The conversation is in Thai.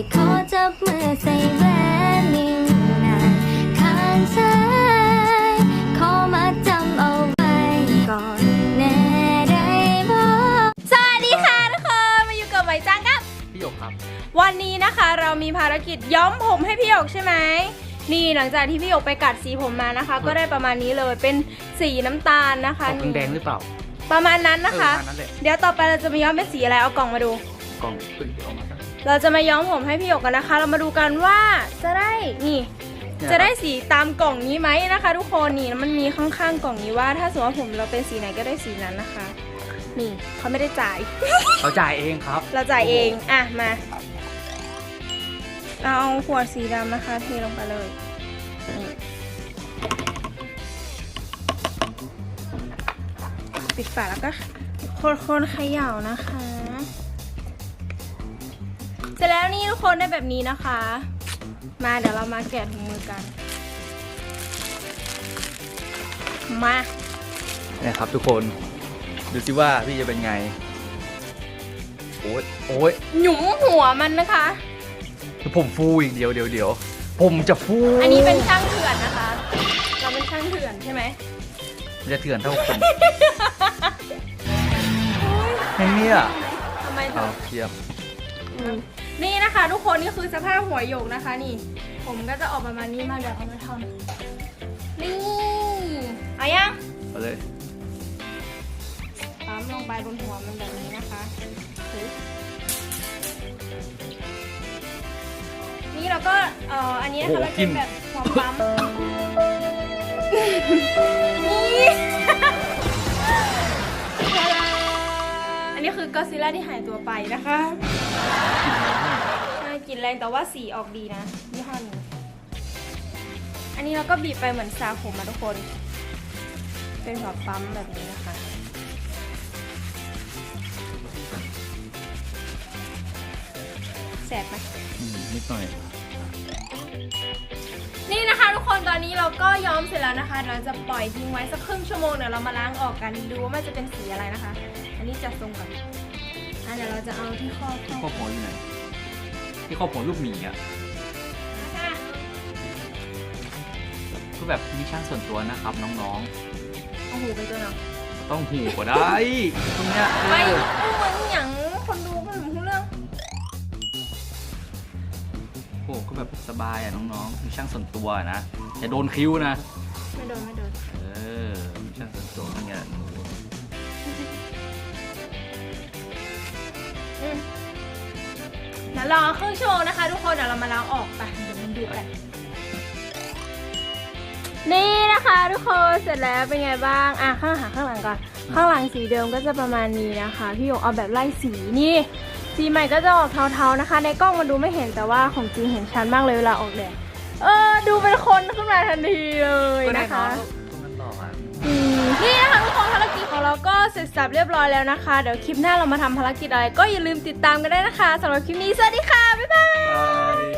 ที่ขอจับมือใส่แหวนนิ่งนานข้างซ้ายขอมาจำเอาไว้ก่อนแน่ได้บ่สวัสดีค่ะทุกคนมาอยู่กับไหมจังครับ พี่หยกครับ วันนี้นะคะเรามีภารกิจย้อมผมให้พี่หยกใช่ไหมนี่หลังจากที่พี่หยกไปกัดสีผมมานะคะ ก็ได้ประมาณนี้เลยเป็นสีน้ำตาลนะคะ ออกแดงๆหรือเปล่าประมาณนั้นนะคะ เออประมาณนั้นแหละ เดี๋ยวต่อไปเราจะมาย้อมเป็นสีอะไรเอากล่องมาดู กล่องเอ้ยเอามาซะเราจะมาย้อมผมให้พี่หยกกันนะคะ เรามาดูกันว่าจะได้นี่เนี่ยจะได้สีตามกล่องนี้ไหมนะคะ ทุกคนนี่มันมีข้างๆกล่องนี้ว่า ถ้าสมมติว่าผมเราเป็นสีไหนก็ได้สีนั้นนะคะ นี่เขาไม่ได้จ่าย เขาจ่ายเองครับ เราจ่ายเองอะมาเราเอาขวดสีดำนะคะ เทลงไปเลยนี่ปิดฝาแล้วก็คนๆเขย่านะคะ เสร็จแล้วนี่ทุกคนได้แบบนี้นะคะ มาเดี๋ยวเรามาแกะถุงมือกัน มาเนี่ยครับทุกคนดูสิว่าพี่จะเป็นไง โอ้ยโอ้ยหยุมหัวมันนะคะคือผมฟูอีกเดียวเดียวเดียวผมจะฟู อันนี้เป็นช่างเถื่อนนะคะ เราเป็นช่างเถื่อนใช่ไหมมันจะเถื่อนเท่าผมเนี่ยทำไมถึเอางเทียบ นี่นะคะทุกคนนี่คือสภาพหัวโยกนะคะ นี่ ผมก็จะออกประมาณนี้มาเดี๋ยวเอามาทำนี่เอายังเอาเลยปั๊มลงไปบนหัวมันแบบนี้นะคะปึ๊บนี่เราก็เอ่ออันนี้นะคะเราเป็นแบบหัวปั๊ม กอซิล่าที่หายตัวไปนะคะใช่กลินแรงแต่ว่าสีออกดีนะยี่ห้อนี้อันนี้เราก็บีบไปเหมือนซาผมมาทุกคน เป็นหัวปั๊มแบบนี้นะคะ แสบไหมอืมนิดหน่อย นี่นะคะทุกคนตอนนี้เราก็ย้อมเสร็จแล้วนะคะเราจะปล่อยทิ้งไว้สักครึ่งชั่วโมงเดี๋ยวเรามาล้างออกกันดูว่ามันจะเป็นสีอะไรนะคะ อันนี้จัดทรงก่อน อะเดี๋ยวเราจะเอาที่ข้อข้อข้อหัวอยู่ไหนที่ข้อหัวลูกหมีอะค่ะก็แบบมีช่างส่วนตัวนะครับน้องเอาหูไปตัวหน่อยๆ ต้องหูก็ได้ตรงเนี้ยเอไปอดูเหมือนอย่างคนดูมันหูเรื่องโอ้ก็แบบสบายอะน้องๆมีช่างส่วนตัวอะนะอย่าโดนคิ้วนะ ไม่โดนไม่โดนเออมีช่างส่วนตัวทั้งเนี้ยหนูอืม เดี๋ยวรอครึ่งชั่วโมงนะคะ ทุกคนเดี๋ยวเรามาล้างออกไปเดี๋ยวมันดูกันนี่นะคะ ทุกคนเสร็จแล้วเป็นไงบ้างอะข้างหลังข้างหลังก่อนข้างหลังสีเดิมก็จะประมาณนี้นะคะ พี่หยกเอาแบบไล่สีนี่ สีใหม่ก็จะออกเทาๆนะคะ ในกล้องมันดูไม่เห็นแต่ว่าของจริงเห็นชัดมากเลยเวลาออกแดดเออ ดูเป็นคนขึ้นมาทันทีเลยก็แน่นะนอคะนตรงนั้นหล่ออะอืม เราก็เสร็จสับเรียบร้อยแล้วนะคะ เดี๋ยวคลิปหน้าเรามาทำภารกิจอะไร ก็อย่าลืมติดตามกันได้นะคะสำหรับคลิปนี้สวัสดีค่ะ บ๊ายบาย